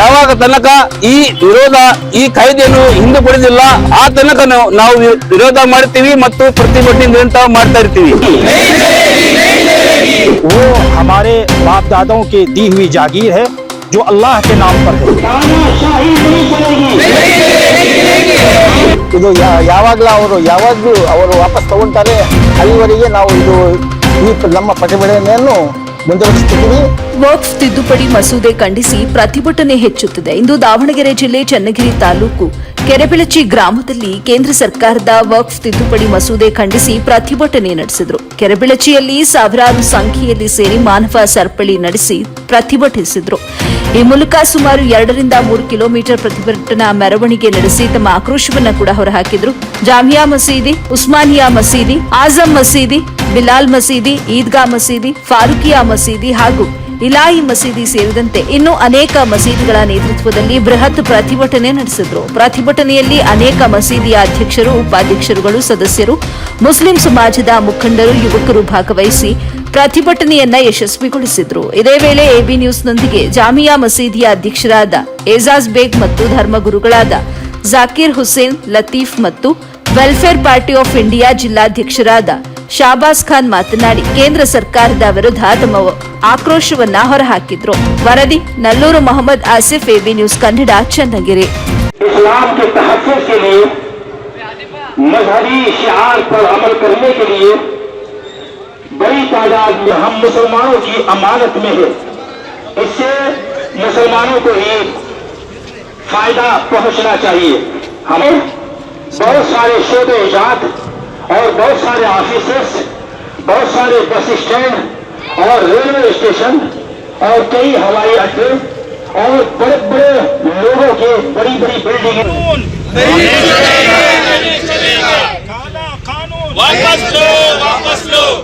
ಯಾವಾಗ ತನಕ ಈ ವಿರೋಧ ಈ ಕಾಯ್ದೆಯನ್ನು ಹಿಂದೆ ಪಡೆದಿಲ್ಲ ಆ ತನಕ ನಾವು ನಾವು ವಿ- ವಿರೋಧ ಮಾಡ್ತೀವಿ ಮತ್ತು ಪ್ರತಿಭಟನೆ ನಿರಂತರ ಮಾಡ್ತಾ ಇರ್ತೀವಿ वो हमारे बाप दादाओं की दी हुई जागीर है जो अल्लाह के नाम पर है ಇದು ಯಾ- ಯಾವಾಗ್ಲೂ ಅವರು ಯಾವಾಗ್ಲೂ ಅವರು ವಾಪಸ್ ತಗೊಂತಾರೆ ಅಲ್ಲಿವರೆಗೆ ನಾವು ಇದು ಈ ಪ- ನಮ್ಮ ಪ್ರತಿಭಟನೆಯನ್ನು ಮುಂದುವರಿಸುತ್ತಿದ್ದೀವಿ ವಕ್ಫ್ ತಿದ್ದುಪಡಿ ಮಸೂದೆ ಖಂಡಿಸಿ ಪ್ರತಿಭಟನೆ ಹೆಚ್ಚುತ್ತಿದೆ. ಇಂದು ದಾವಣಗೆರೆ ಜಿಲ್ಲೆ ಚನ್ನಗಿರಿ ತಾಲೂಕು ಕೆರೆಬೆಳಚಿ ಗ್ರಾಮದಲ್ಲಿ ಕೇಂದ್ರ ಸರ್ಕಾರದ ವಕ್ಫ್ ತಿದ್ದುಪಡಿ ಮಸೂದೆ ಖಂಡಿಸಿ ಪ್ರತಿಭಟನೆ ನಡೆಸಿದರು. ಕೆರೆಬೆಳಚಿಯಲ್ಲಿ ಸಾವಿರಾರು ಸಂಖ್ಯೆಯಲ್ಲಿ ಸೇರಿ ಮಾನವ ಸರಪಳಿ ನಡೆಸಿ ಪ್ರತಿಭಟಿಸಿದ್ರು. ಈ ಮೂಲಕ ಸುಮಾರು ಎರಡರಿಂದ ಮೂರು ಕಿಲೋಮೀಟರ್ ಪ್ರತಿಭಟನಾ ಮೆರವಣಿಗೆ ನಡೆಸಿ ತಮ್ಮ ಆಕ್ರೋಶವನ್ನು ಕೂಡ ಹೊರಹಾಕಿದ್ರು. ಜಾಮಿಯಾ ಮಸೀದಿ, ಉಸ್ಮಾನಿಯಾ ಮಸೀದಿ, ಆಜಂ ಮಸೀದಿ, ಬಿಲಾಲ್ ಮಸೀದಿ, ಈದ್ಗಾ ಮಸೀದಿ, ಫಾರೂಕಿಯಾ ಮಸೀದಿ ಹಾಗೂ ಇಲಾಯಿ ಮಸೀದಿ ಸೇರಿದಂತೆ ಇನ್ನೂ ಅನೇಕ ಮಸೀದಿಗಳ ನೇತೃತ್ವದಲ್ಲಿ ಬೃಹತ್ ಪ್ರತಿಭಟನೆ ನಡೆಸಿದ್ರು. ಪ್ರತಿಭಟನೆಯಲ್ಲಿ ಅನೇಕ ಮಸೀದಿಯ ಅಧ್ಯಕ್ಷರು, ಉಪಾಧ್ಯಕ್ಷರುಗಳು, ಸದಸ್ಯರು, ಮುಸ್ಲಿಂ ಸಮಾಜದ ಮುಖಂಡರು, ಯುವಕರು ಭಾಗವಹಿಸಿ ಪ್ರತಿಭಟನೆಯನ್ನ ಯಶಸ್ವಿಗೊಳಿಸಿದ್ರು. ಇದೇ ವೇಳೆ ಎಬಿ ನ್ಯೂಸ್ ನೊಂದಿಗೆ ಜಾಮಿಯಾ ಮಸೀದಿಯ ಅಧ್ಯಕ್ಷರಾದ ಏಜಾಜ್ ಬೇಗ್ ಮತ್ತು ಧರ್ಮಗುರುಗಳಾದ ಜಾಕೀರ್ ಹುಸೇನ್, ಲತೀಫ್ ಮತ್ತು ವೆಲ್ಫೇರ್ ಪಾರ್ಟಿ ಆಫ್ ಇಂಡಿಯಾ ಜಿಲ್ಲಾಧ್ಯಕ್ಷರಾದ ಶಾಬಾಸ್ ಖಾನ್ ಮಾತನಾಡಿ, ಕೇಂದ್ರ ಸರ್ಕಾರದ ವಿರುದ್ಧ ತಮ್ಮ ಆಕ್ರೋಶವನ್ನ ಹೊರಹಾಕಿದ್ರು. ವರದಿ, ನಲ್ಲೂರು ಮೊಹಮ್ಮದ್ ಆಸಿಫ್ ಎಬಿ ನ್ಯೂಸ್ ಕನ್ನಡ, ಚನ್ನಗಿರಿ. شعار پر عمل کرنے کے لیے بڑی تعداد میں ہم مسلمانوں کی امانت میں ہے اس سے مسلمانوں کو ہی فائدہ پہنچنا چاہیے۔ ہمیں بہت سارے شعبے ایجاد اور بہت سارے آفیسز، بہت سارے بس اسٹینڈ اور ریلوے اسٹیشن اور کئی ہوائی اڈے اور بڑے بڑے لوگوں کے بڑی بڑی بلڈنگ واپس لو واپس لو۔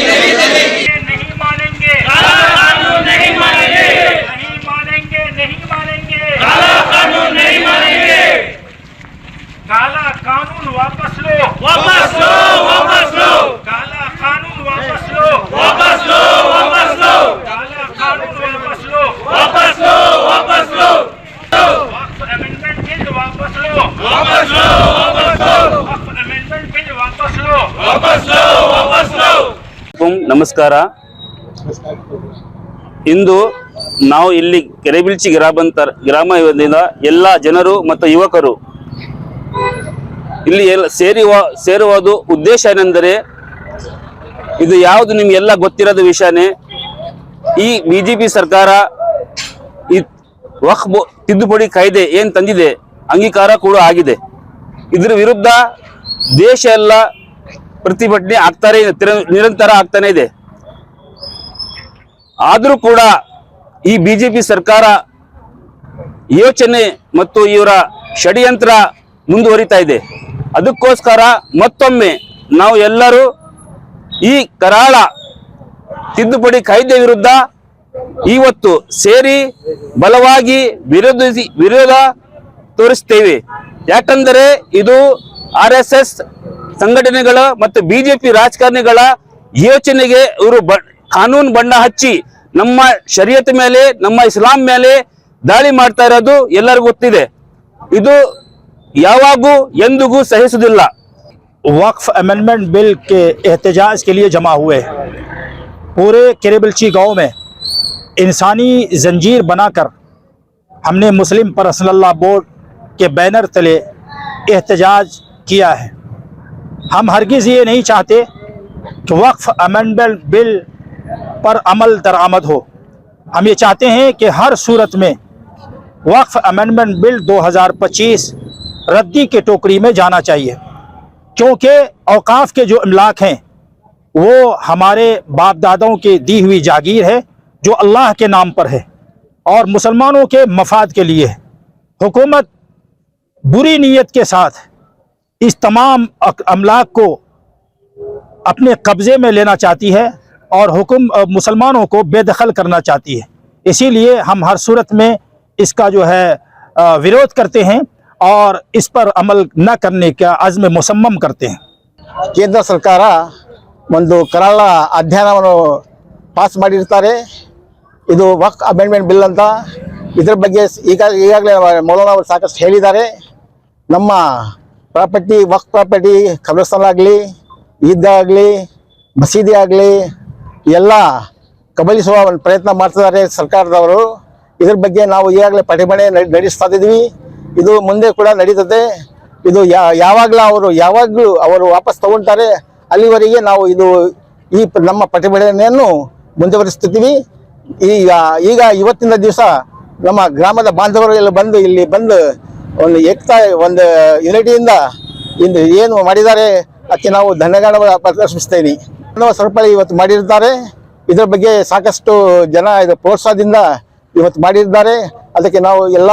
लो वापस लो वक्फ अमेंडमेंट बिल वापस लो वापस लो वापस लो ಹುಕುಂ ನಮಸ್ಕಾರ ಇಂದು ನಾವು ಇಲ್ಲಿ ಕೆರೆಬಿಲ್ಚಿ ಗ್ರಾಮಾಂತರ ಗ್ರಾಮದಿಂದ ಎಲ್ಲ ಜನರು ಮತ್ತು ಯುವಕರು ಇಲ್ಲಿ ಎಲ್ಲ ಸೇರುವ ಸೇರುವುದು ಉದ್ದೇಶ ಏನೆಂದರೆ ಇದು ಯಾವುದು ನಿಮ್ಗೆಲ್ಲ ಗೊತ್ತಿರೋದು ವಿಷಯನೇ ಈ ಬಿ ಜೆ ಪಿ ಸರ್ಕಾರ ಈ ವಕ್ಫ್ ಬೊ- ತಿದ್ದುಪಡಿ ಕಾಯ್ದೆ ಏನು ತಂದಿದೆ ಅಂಗೀಕಾರ ಕೂಡ ಆಗಿದೆ ಇದ್ರ ವಿರುದ್ಧ ದೇಶ ಎಲ್ಲ ಪ್ರತಿಭಟನೆ ಆಗ್ತಾರೆ ಇದೆ ತಿರ- ನಿರಂತರ ಆಗ್ತಾನೆ ಇದೆ. ಆದರೂ ಕೂಡ ಈ ಬಿಜೆಪಿ ಸರ್ಕಾರ ಯೋಚನೆ ಮತ್ತು ಇವರ ಷಡ್ಯಂತ್ರ ಮುಂದುವರಿತಾ ಇದೆ. ಅದಕ್ಕೋಸ್ಕರ ಮತ್ತೊಮ್ಮೆ ನಾವು ಎಲ್ಲರೂ ಈ ಕರಾಳ ತಿದ್ದುಪಡಿ ಕಾಯ್ದೆ ವಿರುದ್ಧ ಇವತ್ತು ಸೇರಿ ಬಲವಾಗಿ ವಿರೋಧಿಸಿ ವಿರೋಧ ತೋರಿಸ್ತೇವೆ. ಯಾಕಂದರೆ ಇದು ಆರ್ ಎಸ್ ಎಸ್ ಸಂಘಟನೆಗಳ ಮತ್ತು ಬಿಜೆಪಿ ರಾಜಕಾರಣಿಗಳ ಯೋಚನೆಗೆ ಇವರು ಬ ಕಾನೂನು ಬಣ್ಣ ಹಚ್ಚಿ ನಮ್ಮ ಶರೀಯತ್ ಮೇಲೆ ನಮ್ಮ ಇಸ್ಲಾಂ ಮೇಲೆ ದಾಳಿ ಮಾಡ್ತಾ ಇರೋದು ಎಲ್ಲರಿಗೂ ಗೊತ್ತಿದೆ ಇದು ಯಾವಾಗೂ ಎಂದಿಗೂ ಸಹಿಸುವುದಿಲ್ಲ वक्फ अमेंडमेंट बिल के एहतजाज के लिए जमा हुए हैं पूरे केरेबलची गांव में इंसानी जंजीर बनाकर हमने मुस्लिम पर्सनल बोर्ड کے بینر تلے احتجاج کیا ہے۔ ہم ہرگز یہ نہیں چاہتے کہ وقف امنڈل بل پر عمل درآمد ہو۔ ہم یہ چاہتے ہیں کہ ہر صورت میں وقف امنڈمنٹ بل دو ہزار پچیس ردی کے ٹوکری میں جانا چاہیے۔ کیونکہ اوقاف کے جو املاک ہیں، وہ ہمارے باپ دادوں کی دی ہوئی جاگیر ہے، جو اللہ کے نام پر ہے اور مسلمانوں کے مفاد کے لیے ہے۔ حکومت بری نیت کے ساتھ اس تمام املاک کو اپنے قبضے میں لینا چاہتی ہے اور حکم مسلمانوں کو بے دخل کرنا چاہتی ہے۔ اسی لیے ہم ہر صورت میں اس کا جو ہے ویروت کرتے ہیں اور اس پر عمل نہ کرنے کا عزم مسمم کرتے ہیں۔ کیندر سرکار ಒಂದು ಕರಾಳ ಅಧ್ಯಯನವನ್ನು ಪಾಸ್ ಮಾಡಿರ್ತಾರೆ. ಇದು وقت ಅಮೆಂಡ್ಮೆಂಟ್ ಬಿಲ್ ಅಂತ ಇದ್ರ ಬಗ್ಗೆ ಈಗ ಈಗಾಗಲೇ مولانا ساکر ಸಾಕಷ್ಟು دارے ನಮ್ಮ ಪ್ರಾಪರ್ಟಿ ವಕ್ ಪ್ರಾಪರ್ಟಿ ಕಬ್ರಸ್ತಾನ ಆಗಲಿ ಈದ್ಗಾ ಆಗಲಿ ಮಸೀದಿ ಆಗಲಿ ಎಲ್ಲ ಕಬಲಿಸುವ ಒಂದು ಪ್ರಯತ್ನ ಮಾಡ್ತಿದ್ದಾರೆ ಸರ್ಕಾರದವರು. ಇದ್ರ ಬಗ್ಗೆ ನಾವು ಈಗಾಗಲೇ ಪ್ರತಿಭಟನೆ ನಡೆ- ನಡೆಸ್ತಾ ಇದ್ದೀವಿ. ಇದು ಮುಂದೆ ಕೂಡ ನಡೀತದೆ. ಇದು ಯಾವಾಗಲೂ ಅವರು ಯಾವಾಗಲೂ ಅವರು ವಾಪಸ್ ತಗೊಳ್ತಾರೆ ಅಲ್ಲಿವರೆಗೆ ನಾವು ಇದು ಈ ನಮ್ಮ ಪ್ರತಿಭಟನೆಯನ್ನು ಮುಂದುವರಿಸ್ತಿದ್ದೀವಿ. ಈಗ ಈಗ ಇವತ್ತಿನ ದಿವಸ ನಮ್ಮ ಗ್ರಾಮದ ಬಾಂಧವರು ಎಲ್ಲ ಬಂದು ಇಲ್ಲಿ ಬಂದು ಒಂದು ಏಕತಾ ಒಂದು ಯುನಿಟಿಯಿಂದ ಇಂದು ಏನು ಮಾಡಿದ್ದಾರೆ, ಅದಕ್ಕೆ ನಾವು ಧನ್ಯಗಳ ಪ್ರದರ್ಶಿಸ್ತೇವೆ ಮಾನವ ಸರಪಳಿ ಇವತ್ತು ಮಾಡಿರ್ತಾರೆ. ಇದರ ಬಗ್ಗೆ ಸಾಕಷ್ಟು ಜನ ಇದು ಪ್ರೋತ್ಸಾಹದಿಂದ ಇವತ್ತು ಮಾಡಿರ್ತಾರೆ. ಅದಕ್ಕೆ ನಾವು ಎಲ್ಲ